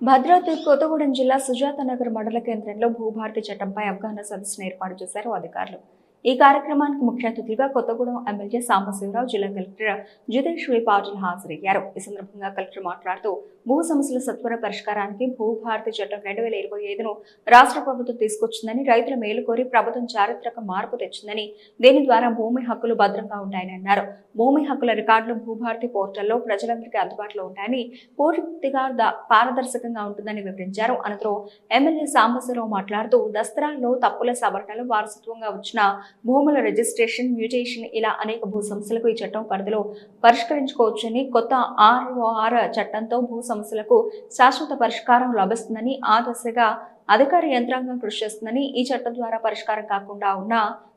భద్రాద్రి కొత్తగూడెం జిల్లా సుజాత నగర్ మండల కేంద్రంలో భూభారతి చట్టంపై అవగాహన సదస్సును ఏర్పాటు చేశారు అధికారులు. ఈ కార్యక్రమానికి ముఖ్య అతిథులుగా కొత్తగూడెం ఎమ్మెల్యే సాంబశివరావు జిల్లా కలెక్టర్ జితేశ్వరి పాటిల్ హాజరయ్యారు. ఈ సందర్భంగా కలెక్టర్ మాట్లాడుతూ భూ సమస్యల సత్వర పరిష్కారానికి భూభారతి చట్టం రెండు వేల ఇరవై ఐదును రాష్ట్ర ప్రభుత్వం తీసుకొచ్చిందని రైతుల మేలు కోరి ప్రభుత్వం చారిత్రక మార్పు తెచ్చిందని దీని ద్వారా భూమి హక్కులు భద్రంగా ఉంటాయని అన్నారు. భూమి హక్కుల రికార్డులు భూభారతి పోర్టల్లో ప్రజలందరికీ అందుబాటులో ఉంటాయని పూర్తిగా పారదర్శకంగా ఉంటుందని వివరించారు. అనంతరం ఎమ్మెల్యే సాంబశివరావు మాట్లాడుతూ దసరాల్లో తప్పుల సవరణలు వారసత్వంగా వచ్చిన భూముల రిజిస్ట్రేషన్ మ్యూటేషన్ ఇలా అనేక భూ సమస్యలకు ఈ చట్టం పరిధిలో పరిష్కరించుకోవచ్చని కొత్త ఆర్ఓఆర్ చట్టంతో భూ సమస్యలకు శాశ్వత పరిష్కారం లభిస్తుందని ఆ దశగా అధికార యంత్రాంగం కృషి చేస్తుందని ఈ చట్టం ద్వారా పరిష్కారం కాకుండా ఉన్న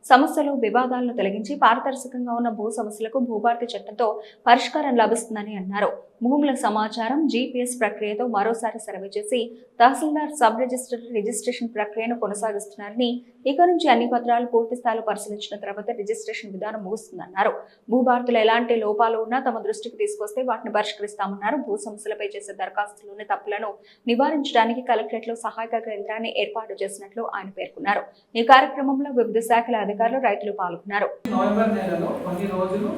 సమస్యలు వివాదాలను తొలగించి పారదర్శకంగా ఉన్న భూ సమస్యలకు భూభారతి చట్టంతో పరిష్కారం లభిస్తుందని అన్నారు. భూముల సమాచారం జీపీఎస్ ప్రక్రియతో మరోసారి సర్వే చేసి తహసీల్దార్ సబ్ రిజిస్టర్ రిజిస్ట్రేషన్ ప్రక్రియను కొనసాగిస్తున్నారని ఇక నుంచి అన్ని పత్రాలు పూర్తి స్థాయిలో పరిశీలించిన తర్వాత రిజిస్ట్రేషన్ విధానం ముగుస్తుందన్నారు. భూభారతులు ఎలాంటి లోపాలు ఉన్నా తమ దృష్టికి తీసుకొస్తే వాటిని పరిష్కరిస్తామన్నారు. భూ సమస్యలపై చేసే దరఖాస్తులోని తప్పులను నివారించడానికి కలెక్టరేట్లో సహాయక కేంద్రాన్ని ఏర్పాటు చేసినట్లు ఆయన పేర్కొన్నారు. ఈ కార్యక్రమంలో వివిధ శాఖల అధికారులు రైతులు పాల్గొన్నారు. నవంబర్ నెలలో కొన్ని రోజులు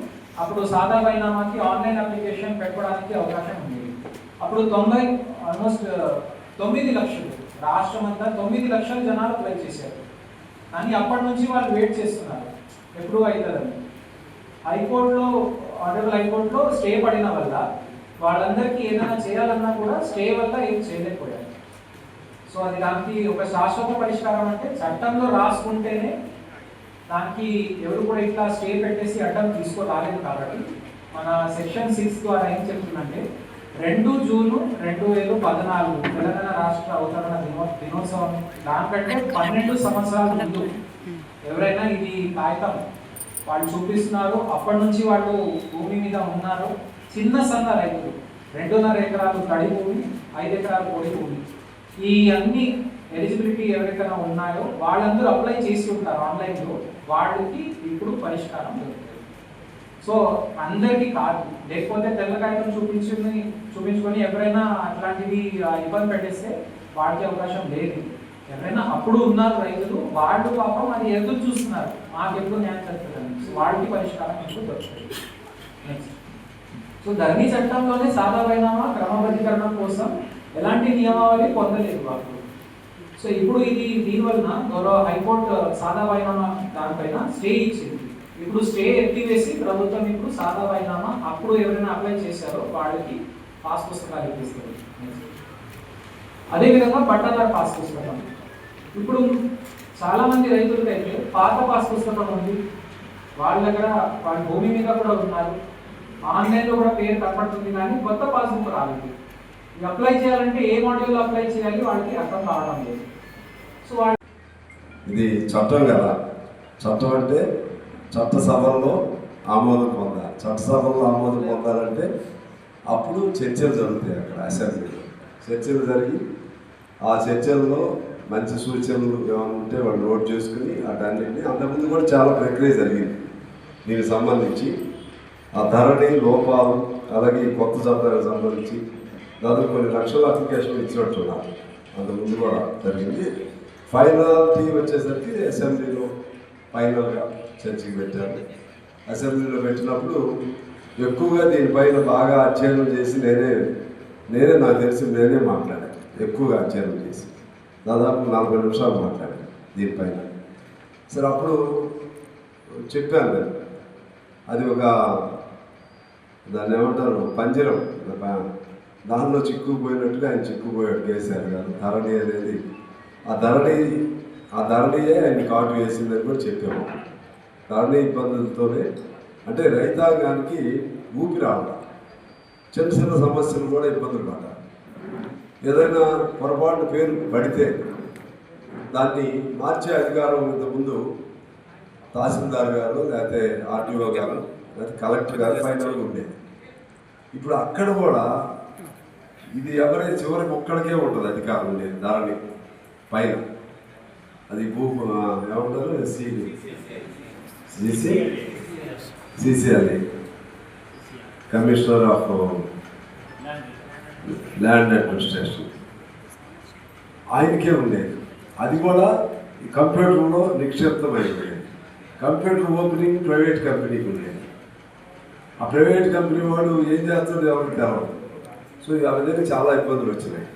అప్పుడు సాదా బైనామాకి ఆన్లైన్ అప్లికేషన్ పెట్టుకోవడానికి అవకాశం ఉంది. అప్పుడు తొంభై ఆల్మోస్ట్ తొమ్మిది లక్షలు రాష్ట్రం అంతా తొమ్మిది లక్షల జనాలు అప్లై చేశారు. కానీ అప్పటి నుంచి వాళ్ళు వెయిట్ చేస్తున్నారు. ఎప్పుడు అవుతుందని హైకోర్టులో ఆనరబుల్ హైకోర్టులో స్టే పడిన వల్ల వాళ్ళందరికీ ఏదైనా చేయాలన్నా కూడా స్టే వల్ల ఏం చేయలేకపోయారు. సో అది దానికి ఒక శాశ్వత పరిష్కారం అంటే చట్టంలో రాసుకుంటేనే దానికి ఎవరు కూడా ఇట్లా స్టే పెట్టేసి అడ్డం తీసుకోరాలేదు కాబట్టి మన సెక్షన్ సిక్స్ ద్వారా ఏం చెప్తుందంటే రెండు జూను రెండు వేలు పద్నాలుగు తెలంగాణ రాష్ట్ర అవతరణ దినో దినోత్సవం. దానికంటే పన్నెండు సంవత్సరాల ముందు ఎవరైనా ఇది కాగితం వాళ్ళు చూపిస్తున్నారు అప్పటి నుంచి వాళ్ళు భూమి మీద ఉన్నారు. చిన్న సన్న రైతులు రెండున్నర ఎకరాలు తడి భూమి ఐదు ఎకరాలు పొడి భూమి. ఈ అన్ని ఎలిజిబిలిటీ ఎవరికైనా ఉన్నాయో వాళ్ళందరూ అప్లై చేసి ఉంటారు ఆన్లైన్లో వాళ్ళకి ఇప్పుడు పరిష్కారం దొరుకుతుంది. సో అందరికీ కాదు లేకపోతే తెల్ల కాగితం చూపించుకుని చూపించుకొని ఎవరైనా అట్లాంటివి ఇబ్బంది పెట్టేస్తే వాడికి అవకాశం లేదు. ఎవరైనా అప్పుడు ఉన్నారు రైతులు వాళ్ళు పాపం అది ఎదురు చూస్తున్నారు? మాకు ఎప్పుడు న్యాయం జరుగుతుందని. వాళ్ళకి పరిష్కారం ఎప్పుడు దొరుకుతుంది. నెక్స్ట్ సో ధరణి చట్టంలోనే సాదా క్రమబద్ధీకరణ కోసం ఎలాంటి నియమావళి పొందలేదు వాళ్ళు. సో ఇప్పుడు ఇది దీనివలన గౌరవ హైకోర్టు సాదా బైనామా దానిపైన స్టే ఇచ్చింది. ఇప్పుడు స్టే ఎత్తివేసి ప్రభుత్వం ఇప్పుడు సాదా బైనామా అప్పుడు ఎవరైనా అప్లై చేశారో వాళ్ళకి పాస్ పుస్తకాలు ఇప్పిస్తారు. అదేవిధంగా పట్టాదారు పాస్ పుస్తకం. ఇప్పుడు చాలామంది రైతులకి అయితే పాత పాస్ పుస్తకం ఉంది. వాళ్ళ దగ్గర వాళ్ళ భూమి మీద కూడా ఉన్నారు. ఆన్లైన్లో కూడా పేరు కనపడుతుంది కానీ కొత్త పాస్బుక్ రాలేదు. అప్లై చేయాలంటే ఏ మాడ్యూల్లో అప్లై చేయాలి వాళ్ళకి అర్థం కావడం లేదు. సో వాళ్ళు ఇది చట్టం కదా. చట్టం అంటే చట్టసభల్లో ఆమోదం పొందాలి. చట్టసభల్లో ఆమోదం పొందాలంటే అప్పుడు చర్చలు జరుగుతాయి అక్కడ అసెంబ్లీలో చర్చలు జరిగి ఆ చర్చల్లో మంచి సూచనలు ఏమైనా ఉంటే వాళ్ళు నోట్ చేసుకుని వాటన్నింటినీ అంతకుముందు కూడా చాలా ప్రక్రియ జరిగింది. దీనికి సంబంధించి ఆ ధరణి లోపాలు అలాగే కొత్త చట్టాలకు సంబంధించి దాదాపు కొన్ని లక్షల అప్లికేషన్లు ఇచ్చినట్టున్నారు అంతకుముందు కూడా జరిగింది. ఫైనాలిటీ వచ్చేసరికి అసెంబ్లీలో ఫైనల్గా చర్చకి పెట్టారు. అసెంబ్లీలో పెట్టినప్పుడు ఎక్కువగా దీనిపైన బాగా అధ్యయనం చేసి నేనే నేనే నాకు తెలిసి నేనే మాట్లాడాను. ఎక్కువగా అధ్యయనం చేసి. దాదాపు నలభై నిమిషాలు మాట్లాడాను దీనిపైన. సరే అప్పుడు చెప్పాను నేను. అది ఒక దాన్ని ఏమంటారు? పంజరం. దానిలో చిక్కుపోయినట్టుగా ఆయన చిక్కుపోయాడు కేసీఆర్ గారు. ధరణి అనేది ఆ ధరణి ఆ ధరణియే ఆయన కాటు వేసిందని కూడా చెప్పాము. ధరణి ఇబ్బందులతోనే అంటే రైతాంగానికి ఊపి చిన్న చిన్న సమస్యలు కూడా ఇబ్బందులు పడ్డారు ఏదైనా పొరపాటు పేరు పడితే దాన్ని మార్చే అధికారం ఇంతకుముందు తహసీల్దార్ గారు లేకపోతే ఆర్టీఓ గారు లేకపోతే కలెక్టర్ గారు ఫైనల్గా ఉండేది. ఇప్పుడు అక్కడ కూడా ఇది ఎవరి చివరి ఒక్కడికే ఉంటుంది అధికారం ఉండేది ధరణి పైన. అది భూ ఏమంటారు C CC CCLA commissioner of land administration. ఆయనకే ఉండేది అది కూడా ఈ కంప్యూటర్లో నిక్షిప్తమై కంప్యూటర్ ఓపెనింగ్ ప్రైవేట్ కంపెనీకి ఉండేది ఆ ప్రైవేట్ కంపెనీ వాడు ఏం చేస్తాడు? ఎవరికి తెలవదు సో ఆ విధంగా చాలా ఇబ్బందులు వచ్చినాయి.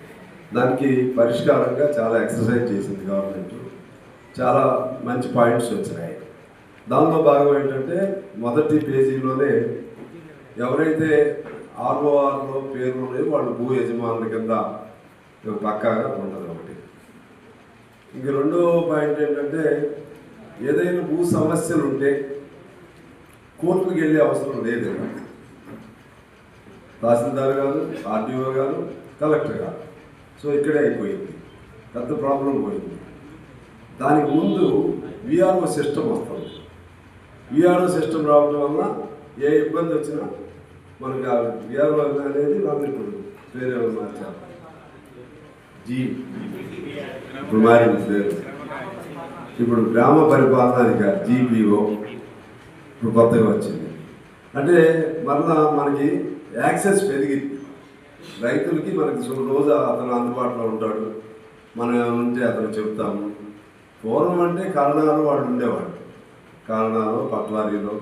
దానికి పరిష్కారంగా చాలా ఎక్సర్సైజ్ చేసింది గవర్నమెంట్ చాలా మంచి పాయింట్స్ వచ్చినాయి. దానిలో భాగం ఏంటంటే మొదటి పేజీలోనే ఎవరైతే ఆర్ఓఆర్లో పేర్లు ఉన్నాయో వాళ్ళు భూ యజమానుల కింద పక్కాగా ఉంటుంది ఒకటి. ఇంక రెండో పాయింట్ ఏంటంటే ఏదైనా భూ సమస్యలు ఉంటే కోర్టుకు వెళ్ళే అవసరం లేదు. తహసీల్దార్ గారు ఆర్డీఓ గారు కలెక్టర్ గారు. సో ఇక్కడే అయిపోయింది. పెద్ద ప్రాబ్లం పోయింది. దానికి ముందు విఆర్ఓ సిస్టమ్ వస్తుంది. విఆర్ఓ సిస్టమ్ రావడం వల్ల ఏ ఇబ్బంది వచ్చినా మనకు ఆ విఆర్ఓ అనేది నన్ను ఇప్పుడు వేరే మార్చారు. జీ. ఇప్పుడు మారింది పేరు. ఇప్పుడు గ్రామ పరిపాలన అధికారి జీపీఓ ఇప్పుడు కొత్తగా వచ్చింది. అంటే మరలా మనకి యాక్సెస్ పెరిగింది. రైతులకి మనకి రోజు అతను అందుబాటులో ఉంటాడు. మనం ఉంటే అతను చెప్తాము పూర్వం అంటే కరణాలు వాళ్ళు ఉండేవాడు కరణాలు పట్వారీలో